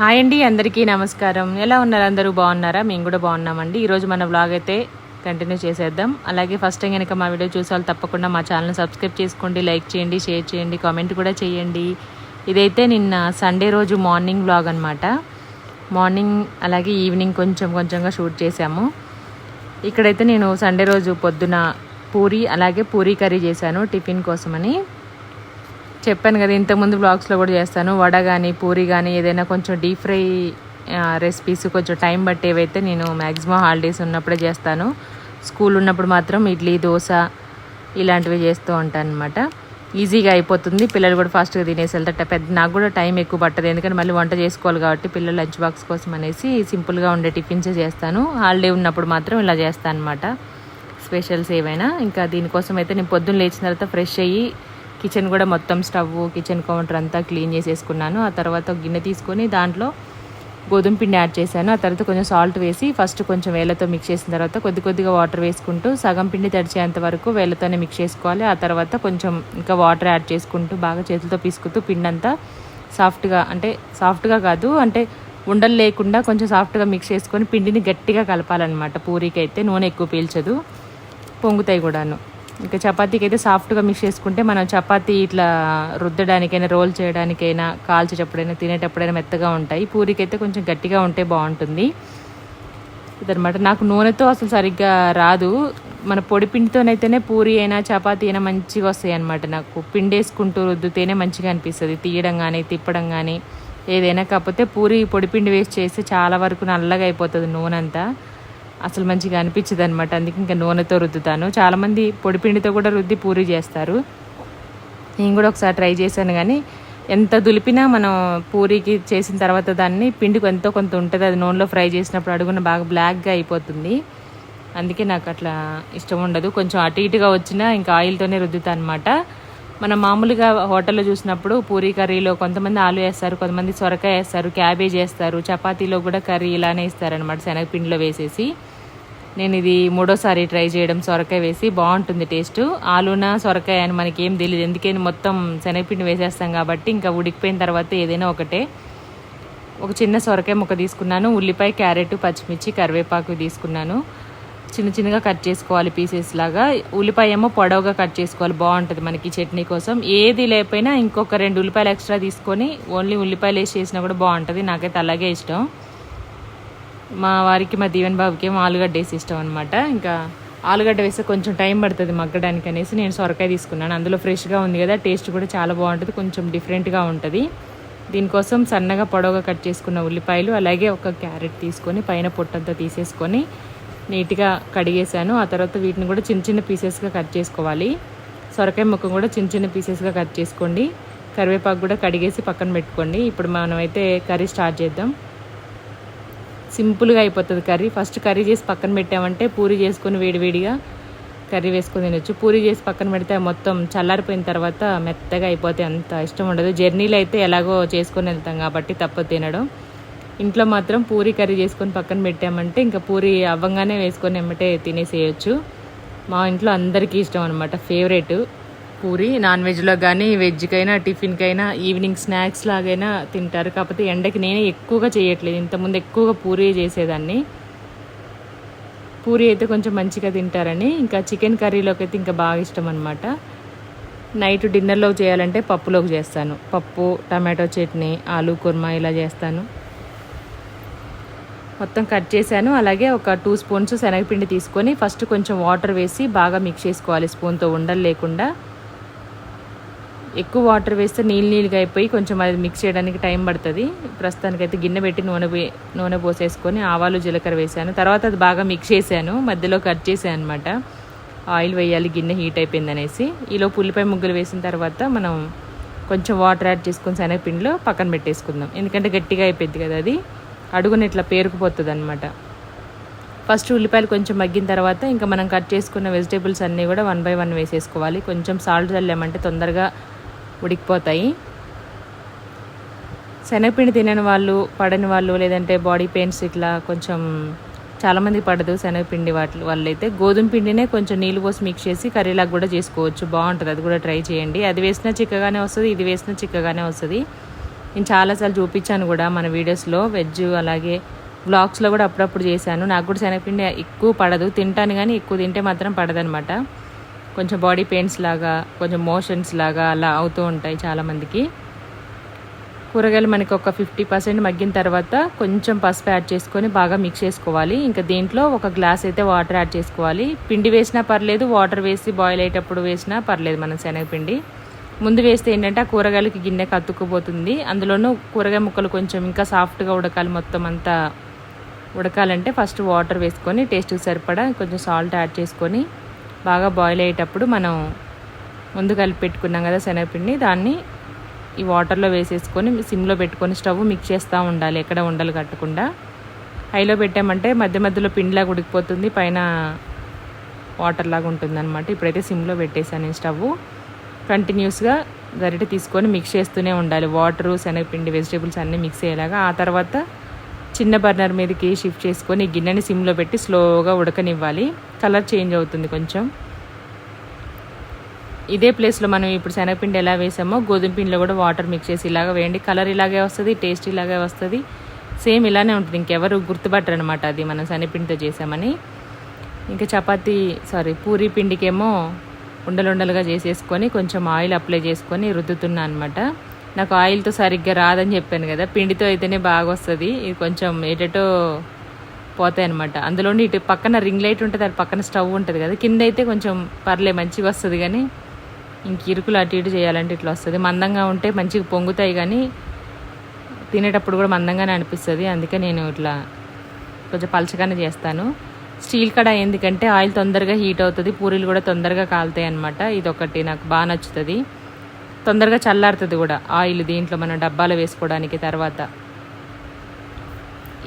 Hi అండి అందరికీ నమస్కారం. ఎలా ఉన్నారు అందరూ? బాగున్నారా? మేము కూడా బాగున్నామండి. ఈరోజు మన బ్లాగ్ అయితే కంటిన్యూ చేసేద్దాం. అలాగే ఫస్ట్ టైం కనుక మా వీడియో చూసే తప్పకుండా మా ఛానల్ సబ్స్క్రైబ్ చేసుకోండి లైక్ చేయండి షేర్ చేయండి కామెంట్ కూడా చేయండి. ఇదైతే నిన్న సండే రోజు మార్నింగ్ బ్లాగ్ అనమాట మార్నింగ్ అలాగే ఈవినింగ్ కొంచెం కొంచెంగా షూట్ చేశాము. ఇక్కడైతే నేను సండే రోజు పొద్దున పూరి అలాగే పూరీ కర్రీ చేశాను టిఫిన్ కోసమని. చెప్పాను కదా ఇంతకుముందు బ్లాగ్స్లో కూడా చేస్తాను. వడ కానీ పూరి కానీ ఏదైనా కొంచెం డీప్ ఫ్రై రెసిపీస్ కొంచెం టైం పట్టేవైతే నేను మ్యాక్సిమం హాలిడేస్ ఉన్నప్పుడే చేస్తాను. స్కూల్ ఉన్నప్పుడు మాత్రం ఇడ్లీ దోశ ఇలాంటివి చేస్తూ ఉంటాను అనమాట ఈజీగా అయిపోతుంది. పిల్లలు కూడా ఫాస్ట్గా తినేసి వెళ్తారు. పెద్ద నాకు కూడా టైం ఎక్కువ పట్టదు. ఎందుకంటే మళ్ళీ వంట చేసుకోవాలి కాబట్టి పిల్లలు లంచ్ బాక్స్ కోసం అనేసి సింపుల్గా ఉండే టిఫిన్సే చేస్తాను. హాలిడే ఉన్నప్పుడు మాత్రం ఇలా చేస్తాను అనమాట స్పెషల్స్ ఏవైనా. ఇంకా దీనికోసం అయితే నేను పొద్దున్న లేచిన తర్వాత ఫ్రెష్ అయ్యి కిచెన్ కూడా మొత్తం స్టవ్ కిచెన్ కౌంటర్ అంతా క్లీన్ చేసేసుకున్నాను. ఆ తర్వాత గిన్నె తీసుకొని దాంట్లో గోధుమ పిండి యాడ్ చేశాను. ఆ తర్వాత కొంచెం సాల్ట్ వేసి ఫస్ట్ కొంచెం వేలతో మిక్స్ చేసిన తర్వాత కొద్ది కొద్దిగా వాటర్ వేసుకుంటూ సగం పిండి తడిచేంత వరకు వేలతోనే మిక్స్ చేసుకోవాలి. ఆ తర్వాత కొంచెం ఇంకా వాటర్ యాడ్ చేసుకుంటూ బాగా చేతులతో పిసుకుతూ పిండి అంతా సాఫ్ట్గా అంటే సాఫ్ట్గా కాదు అంటే ఉండలు లేకుండా కొంచెం సాఫ్ట్గా మిక్స్ చేసుకొని పిండిని గట్టిగా కలపాలన్నమాట. పూరీకి అయితే నూనె ఎక్కువ పీల్చదు. పొంగుతాయి కూడాను. ఇంకా చపాతీకి అయితే సాఫ్ట్గా మిక్స్ చేసుకుంటే మనం చపాతీ ఇట్లా రుద్దడానికైనా రోల్ చేయడానికైనా కాల్చేటప్పుడైనా తినేటప్పుడైనా మెత్తగా ఉంటాయి. పూరికి అయితే కొంచెం గట్టిగా ఉంటే బాగుంటుంది. ఇదనమాట నాకు నూనెతో అసలు సరిగ్గా రాదు. మన పొడి పిండితోనైతేనే పూరి అయినా చపాతీ అయినా మంచిగా వస్తాయి అనమాట నాకు. పిండి వేసుకుంటూ రుద్దుతేనే మంచిగా అనిపిస్తుంది. తీయడం కానీ తిప్పడం కానీ ఏదైనా. కాకపోతే పూరి పొడిపిండి వేస్ట్ చేస్తే చాలా వరకు నల్లగా అయిపోతుంది నూనె అంతా అసలు మంచిగా అనిపించదు అనమాట అందుకే ఇంకా నూనెతో రుద్దుతాను. చాలామంది పొడి పిండితో కూడా రుద్ది పూరి చేస్తారు. నేను కూడా ఒకసారి ట్రై చేశాను కానీ ఎంత దులిపినా మనం పూరికి చేసిన తర్వాత దాన్ని పిండికి ఎంతో కొంత ఉంటుంది. అది నూనెలో ఫ్రై చేసినప్పుడు అడుగున బాగా బ్లాక్గా అయిపోతుంది. అందుకే నాకు అట్లా ఇష్టం ఉండదు. కొంచెం అటు ఇటుగా వచ్చినా ఇంకా ఆయిల్తోనే రుద్దుతాను అనమాట మనం మామూలుగా హోటల్లో చూసినప్పుడు పూరీ కర్రీలో కొంతమంది ఆలు వేస్తారు కొంతమంది సొరకాయ వేస్తారు క్యాబేజ్ వేస్తారు చపాతీలో కూడా కర్రీ ఇలానే ఇస్తారనమాట శనగపిండిలో వేసేసి. నేను ఇది మూడోసారి ట్రై చేయడం సొరకాయ వేసి బాగుంటుంది టేస్ట్. ఆలున సొరకాయ అని మనకి ఏం తెలియదు ఎందుకని మొత్తం శనగపిండి వేసేస్తాం కాబట్టి ఇంకా ఉడికిపోయిన తర్వాత ఏదైనా ఒకటే. ఒక చిన్న సొరకాయ ముక్క తీసుకున్నాను. ఉల్లిపాయ క్యారెట్ పచ్చిమిర్చి కరివేపాకు తీసుకున్నాను. చిన్న చిన్నగా కట్ చేసుకోవాలి పీసెస్ లాగా. ఉల్లిపాయ ఏమో పొడవుగా కట్ చేసుకోవాలి. బాగుంటుంది మనకి చట్నీ కోసం. ఏది లేకపోయినా ఇంకొక రెండు ఉల్లిపాయలు ఎక్స్ట్రా తీసుకొని ఓన్లీ ఉల్లిపాయలు వేసి చేసినా కూడా బాగుంటుంది. నాకైతే అలాగే ఇష్టం. మా వారికి మా దీవెన్ బాబుకి ఏమో ఆలుగడ్డ వేసి ఇష్టం అనమాట ఇంకా ఆలుగడ్డ వేస్తే కొంచెం టైం పడుతుంది మగ్గడానికి అనేసి నేను సొరకాయ తీసుకున్నాను. అందులో ఫ్రెష్గా ఉంది కదా టేస్ట్ కూడా చాలా బాగుంటుంది కొంచెం డిఫరెంట్గా ఉంటుంది. దీనికోసం సన్నగా పొడవుగా కట్ చేసుకున్న ఉల్లిపాయలు అలాగే ఒక క్యారెట్ తీసుకొని పైన పొట్టంతా తీసేసుకొని నీట్గా కడిగేసాను ఆ తర్వాత వీటిని కూడా చిన్న చిన్న పీసెస్గా కట్ చేసుకోవాలి. సొరకాయ ముక్క కూడా చిన్న చిన్న పీసెస్గా కట్ చేసుకోండి. కరివేపాకు కూడా కడిగేసి పక్కన పెట్టుకోండి. ఇప్పుడు మనమైతే కర్రీ స్టార్ట్ చేద్దాం. సింపుల్గా అయిపోతుంది కర్రీ. ఫస్ట్ కర్రీ చేసి పక్కన పెట్టామంటే పూరి చేసుకొని వేడివేడిగా కర్రీ వేసుకొని తినొచ్చు. పూరి చేసి పక్కన పెడితే మొత్తం చల్లారిపోయిన తర్వాత మెత్తగా అయిపోతే అంత ఇష్టం ఉండదు. జర్నీలో అయితే ఎలాగో చేసుకొని వెళ్తాం కాబట్టి తప్పదు తినడం. ఇంట్లో మాత్రం పూరి కర్రీ చేసుకొని పక్కన పెట్టామంటే ఇంకా పూరి అవ్వంగానే వేసుకొని ఎమ్మటే తినేసేయచ్చు. మా ఇంట్లో అందరికీ ఇష్టం అనమాట ఫేవరెట్. పూరి నాన్ వెజ్లో కానీ వెజ్కైనా టిఫిన్కైనా ఈవినింగ్ స్నాక్స్ లాగైనా తింటారు. కాకపోతే ఎండకి నేనే ఎక్కువగా చేయట్లేదు. ఇంతకుముందు ఎక్కువగా పూరి చేసేదాన్ని. పూరి అయితే కొంచెం మంచిగా తింటారని. ఇంకా చికెన్ కర్రీలోకి అయితే ఇంకా బాగా ఇష్టం అనమాట నైట్ డిన్నర్లోకి చేయాలంటే పప్పులోకి చేస్తాను. పప్పు టమాటో చట్నీ ఆలు కుర్మా ఇలా చేస్తాను. మొత్తం కట్ చేశాను. అలాగే ఒక టూ స్పూన్స్ శనగపిండి తీసుకొని ఫస్ట్ కొంచెం వాటర్ వేసి బాగా మిక్స్ చేసుకోవాలి స్పూన్తో ఉండలు లేకుండా. ఎక్కువ వాటర్ వేస్తే నీళ్ళు నీళ్ళుగా అయిపోయి కొంచెం అది మిక్స్ చేయడానికి టైం పడుతుంది. ప్రస్తుతానికైతే గిన్నె పెట్టి నూనె నూనె పోసేసుకొని ఆవాలు జీలకర్ర వేసాను. తర్వాత అది బాగా మిక్స్ చేశాను. మధ్యలో కట్ చేశాను అనమాట ఆయిల్ వేయాలి గిన్నె హీట్ అయిపోయింది అనేసి. ఈలో ఉల్లిపాయ ముగ్గులు వేసిన తర్వాత మనం కొంచెం వాటర్ యాడ్ చేసుకొని శనగపిండిలో పక్కన పెట్టేసుకుందాం. ఎందుకంటే గట్టిగా అయిపోయింది కదా అది. అడుగున ఇట్లా పేరుకుపోతుంది అనమాట ఫస్ట్ ఉల్లిపాయలు కొంచెం మగ్గిన తర్వాత ఇంకా మనం కట్ చేసుకున్న వెజిటేబుల్స్ అన్నీ కూడా వన్ బై వన్ వేసేసుకోవాలి. కొంచెం సాల్ట్ చల్లామంటే తొందరగా ఉడికిపోతాయి. శనగపిండి తినని వాళ్ళు పడని వాళ్ళు లేదంటే బాడీ పెయిన్స్ ఇట్లా కొంచెం చాలామంది పడదు శనగపిండి వాటి వల్ల అయితే గోధుమ పిండినే కొంచెం నీళ్ళు పోసి మిక్స్ చేసి కర్రీలాగా కూడా చేసుకోవచ్చు. బాగుంటుంది అది కూడా ట్రై చేయండి. అది వేసినా చిక్కగానే వస్తుంది ఇది వేసినా చిక్కగానే వస్తుంది. నేను చాలాసార్లు చూపించాను కూడా మన వీడియోస్లో వెజ్ అలాగే బ్లాగ్స్లో కూడా అప్పుడప్పుడు చేశాను. నాకు కూడా శనగపిండి ఎక్కువ పడదు. తింటాను కానీ ఎక్కువ తింటే మాత్రం పడదనమాట. కొంచెం బాడీ పెయిన్స్ లాగా కొంచెం మోషన్స్ లాగా అలా అవుతూ ఉంటాయి చాలామందికి. కూరగాయలు మనకి ఒక ఫిఫ్టీ పర్సెంట్ మగ్గిన తర్వాత కొంచెం పసుపు యాడ్ చేసుకొని బాగా మిక్స్ చేసుకోవాలి. ఇంకా దీంట్లో ఒక గ్లాస్ అయితే వాటర్ యాడ్ చేసుకోవాలి. పిండి వేసినా పర్లేదు వాటర్ వేసి బాయిల్ అయ్యేటప్పుడు వేసినా పర్లేదు మనం శనగపిండి. ముందు వేస్తే ఏంటంటే ఆ కూరగాయలకి గిన్నె కత్తుకుపోతుంది. అందులోనూ కూరగాయ ముక్కలు కొంచెం ఇంకా సాఫ్ట్గా ఉడకాలి మొత్తం అంతా. ఉడకాలంటే ఫస్ట్ వాటర్ వేసుకొని టేస్ట్కి సరిపడా కొంచెం సాల్ట్ యాడ్ చేసుకొని బాగా బాయిల్ అయ్యేటప్పుడు మనం ముందు కలిపి పెట్టుకున్నాం కదా శనగపిండి దాన్ని ఈ వాటర్లో వేసేసుకొని సిమ్లో పెట్టుకొని స్టవ్ మిక్స్ చేస్తూ ఉండాలి ఎక్కడ ఉండలు కట్టకుండా. హైలో పెట్టామంటే మధ్య మధ్యలో పిండిలాగా ఉడికిపోతుంది పైన వాటర్ లాగా ఉంటుంది అనమాట ఇప్పుడైతే సిమ్లో పెట్టేశాను నేను స్టవ్. కంటిన్యూస్గా గరిటె తీసుకొని మిక్స్ చేస్తూనే ఉండాలి. వాటరు శనగపిండి వెజిటేబుల్స్ అన్నీ మిక్స్ అయ్యేలాగా. ఆ తర్వాత చిన్న బర్నర్ మీదకి షిఫ్ట్ చేసుకొని గిన్నెని సిమ్లో పెట్టి స్లోగా ఉడకనివ్వాలి. కలర్ చేంజ్ అవుతుంది కొంచెం. ఇదే ప్లేస్లో మనం ఇప్పుడు శనగపిండి ఎలా వేసామో గోధుమ పిండిలో కూడా వాటర్ మిక్స్ చేసి ఇలాగ వేయండి. కలర్ ఇలాగే వస్తుంది టేస్ట్ ఇలాగే వస్తుంది. సేమ్ ఇలానే ఉంటుంది. ఇంకెవరు గుర్తుపట్టరు అనమాట అది మనం శనగపిండితో చేసామని. ఇంకా చపాతి సారీ పూరి పిండికేమో ఉండలుండలుగా చేసేసుకొని కొంచెం ఆయిల్ అప్లై చేసుకొని రుద్దుతున్నా అనమాట నాకు ఆయిల్తో సరిగ్గా రాదని చెప్పాను కదా పిండితో అయితేనే బాగా వస్తుంది ఇది కొంచెం ఏటటో పోతాయి అనమాట అందులోని ఇటు పక్కన రింగ్ లైట్ ఉంటుంది అది పక్కన స్టవ్ ఉంటుంది కదా కింద అయితే కొంచెం పర్లే మంచిగా వస్తుంది కానీ ఇంక ఇరుకులు అటు ఇటు చేయాలంటే ఇట్లా వస్తుంది. మందంగా ఉంటే మంచిగా పొంగుతాయి కానీ తినేటప్పుడు కూడా మందంగానే అనిపిస్తుంది. అందుకే నేను ఇట్లా కొంచెం పలచగానే చేస్తాను. స్టీల్ కడ ఎందుకంటే ఆయిల్ తొందరగా హీట్ అవుతుంది పూరీలు కూడా తొందరగా కాలుతాయి అనమాట ఇది ఒకటి నాకు బాగా నచ్చుతుంది. తొందరగా చల్లారుతుంది కూడా. ఆయిల్ దీంట్లో మనం డబ్బాలో వేసుకోవడానికి తర్వాత.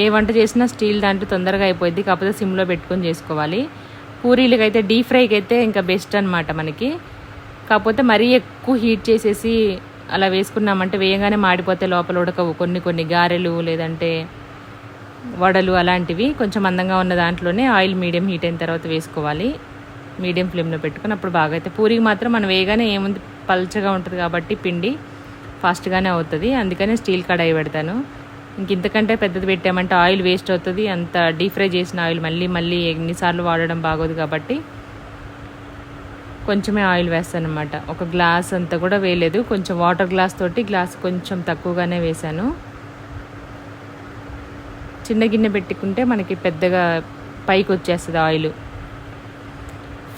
ఏ వంట చేసినా స్టీల్ దాంట్లో తొందరగా అయిపోద్ది కాకపోతే సిమ్లో పెట్టుకొని చేసుకోవాలి. పూరీలకి అయితే డీప్ ఫ్రైకి అయితే ఇంకా బెస్ట్ అనమాట మనకి. కాకపోతే మరీ ఎక్కువ హీట్ చేసేసి అలా వేసుకున్నామంటే వేయగానే మాడిపోతే లోపల ఉడకవు. కొన్ని కొన్ని గారెలు లేదంటే వడలు అలాంటివి కొంచెం అందంగా ఉన్న దాంట్లోనే ఆయిల్ మీడియం హీట్ అయిన తర్వాత వేసుకోవాలి. మీడియం ఫ్లేమ్లో పెట్టుకుని అప్పుడు బాగా అయితే పూరికి మాత్రం మనం వేయగానే ఏముంది? పల్చగా ఉంటుంది కాబట్టి పిండి ఫాస్ట్గానే అవుతుంది. అందుకనే స్టీల్ కడాయి పెడతాను. ఇంక ఇంతకంటే పెద్దది పెట్టామంటే ఆయిల్ వేస్ట్ అవుతుంది. అంత డీప్ ఫ్రై చేసిన ఆయిల్ మళ్ళీ మళ్ళీ ఎన్నిసార్లు వాడడం బాగోదు కాబట్టి కొంచెమే ఆయిల్ వేస్తాను అనమాట ఒక గ్లాస్ అంతా కూడా వేయలేదు. కొంచెం వాటర్ గ్లాస్ తోటి గ్లాస్ కొంచెం తక్కువగానే వేశాను. చిన్న గిన్నె పెట్టుకుంటే మనకి పెద్దగా పైకి వచ్చేస్తుంది ఆయిల్.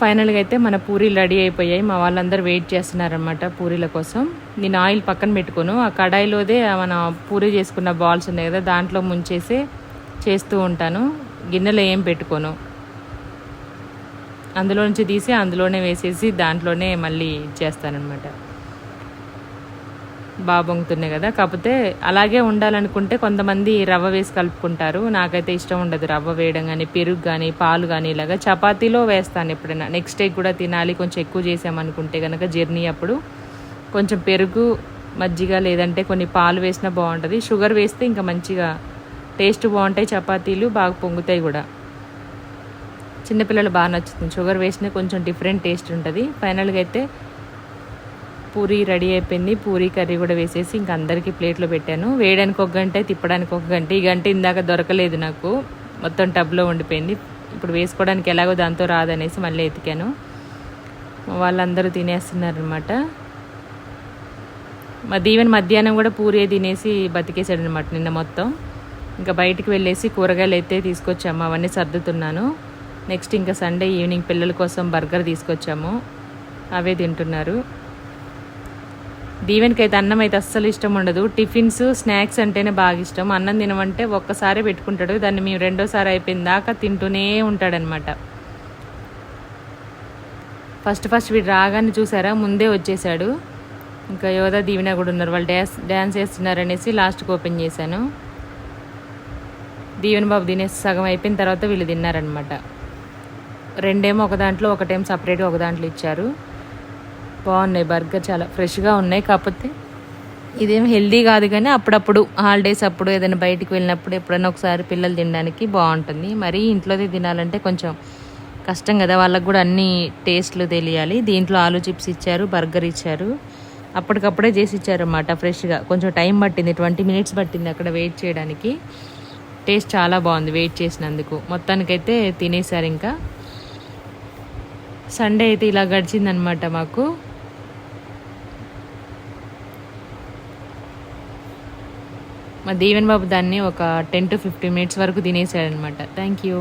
ఫైనల్గా అయితే మన పూరీలు రెడీ అయిపోయాయి. మా వాళ్ళందరూ వెయిట్ చేస్తున్నారనమాట పూరీల కోసం. నేను ఆయిల్ పక్కన పెట్టుకోను. ఆ కడాయిలోదే మన పూరీ చేసుకున్న బాల్స్ ఉన్నాయి కదా దాంట్లో ముంచేసి చేస్తూ ఉంటాను. గిన్నెలో ఏం పెట్టుకోను. అందులో నుంచి తీసి అందులోనే వేసేసి దాంట్లోనే మళ్ళీ చేస్తానన్నమాట. బాగా పొంగుతున్నాయి కదా. కాకపోతే అలాగే ఉండాలనుకుంటే కొంతమంది రవ్వ వేసి కలుపుకుంటారు. నాకైతే ఇష్టం ఉండదు రవ్వ వేయడం కానీ పెరుగు కానీ పాలు కానీ ఇలాగా చపాతీలో వేస్తాను ఎప్పుడైనా. నెక్స్ట్ డే కూడా తినాలి కొంచెం ఎక్కువ చేసామనుకుంటే కనుక జర్నీ అప్పుడు కొంచెం పెరుగు మజ్జిగ లేదంటే కొన్ని పాలు వేసినా బాగుంటుంది. షుగర్ వేస్తే ఇంకా మంచిగా టేస్ట్ బాగుంటాయి చపాతీలు బాగా పొంగుతాయి కూడా. చిన్నపిల్లలు బాగా నచ్చుతుంది. షుగర్ వేసినా కొంచెం డిఫరెంట్ టేస్ట్ ఉంటుంది. ఫైనల్గా అయితే పూరీ రెడీ అయిపోయింది. పూరీ కర్రీ కూడా వేసేసి ఇంక అందరికీ ప్లేట్లో పెట్టాను. వేయడానికి ఒక గంట తిప్పడానికి ఒక గంట. ఈ గంట ఇందాక దొరకలేదు నాకు. మొత్తం టబ్లో ఉండిపోయింది. ఇప్పుడు వేసుకోవడానికి ఎలాగో దాంతో రాదనేసి మళ్ళీ ఎతికాను. వాళ్ళందరూ తినేస్తున్నారు అనమాట మా దీవెన మధ్యాహ్నం కూడా పూరే తినేసి బతికేసాడు అనమాట నిన్న మొత్తం. ఇంకా బయటికి వెళ్ళేసి కూరగాయలు అయితే తీసుకొచ్చాము. అవన్నీ సర్దుతున్నాను. నెక్స్ట్ ఇంకా సండే ఈవినింగ్ పిల్లల కోసం బర్గర్ తీసుకొచ్చాము. అవే తింటున్నారు. దీవెన్కి అయితే అన్నం అయితే అస్సలు ఇష్టం ఉండదు. టిఫిన్స్ స్నాక్స్ అంటేనే బాగా ఇష్టం. అన్నం తినమంటే ఒక్కసారి పెట్టుకుంటాడు. దాన్ని మేము రెండోసారి అయిపోయిన దాకా తింటూనే ఉంటాడనమాట ఫస్ట్ ఫస్ట్ వీడు రాగానే చూసారా? ముందే వచ్చేసాడు. ఇంకా యోధ దీవెన కూడా ఉన్నారు. వాళ్ళు డ్యాన్స్ డ్యాన్స్ చేస్తున్నారనేసి లాస్ట్కి ఓపెన్ చేశాను. దీవెన బాబు తినేసి సగం అయిపోయిన తర్వాత వీళ్ళు తిన్నారనమాట రెండేమో ఒక దాంట్లో ఒకటేమో సపరేట్గా ఒక దాంట్లో ఇచ్చారు. బాగున్నాయి బర్గర్ చాలా ఫ్రెష్గా ఉన్నాయి. కాకపోతే ఇదేం హెల్దీ కాదు కానీ అప్పుడప్పుడు హాలిడేస్ అప్పుడు ఏదైనా బయటికి వెళ్ళినప్పుడు ఎప్పుడైనా ఒకసారి పిల్లలు తినడానికి బాగుంటుంది. మరి ఇంట్లోదే తినాలంటే కొంచెం కష్టం కదా. వాళ్ళకు కూడా అన్ని టేస్ట్లు తెలియాలి. దీంట్లో ఆలు చిప్స్ ఇచ్చారు బర్గర్ ఇచ్చారు. అప్పటికప్పుడే చేసి ఇచ్చారన్నమాట ఫ్రెష్గా. కొంచెం టైం పట్టింది ట్వంటీ మినిట్స్ పట్టింది అక్కడ వెయిట్ చేయడానికి. టేస్ట్ చాలా బాగుంది వెయిట్ చేసినందుకు. మొత్తానికైతే తినేసారు ఇంకా. సండే అయితే ఇలా గడిచిందనమాట మాకు. మా దేవెన్ బాబు దాన్ని ఒక టెన్ టు ఫిఫ్టీన్ మినిట్స్ వరకు తినేసాడనమాట థ్యాంక్ యూ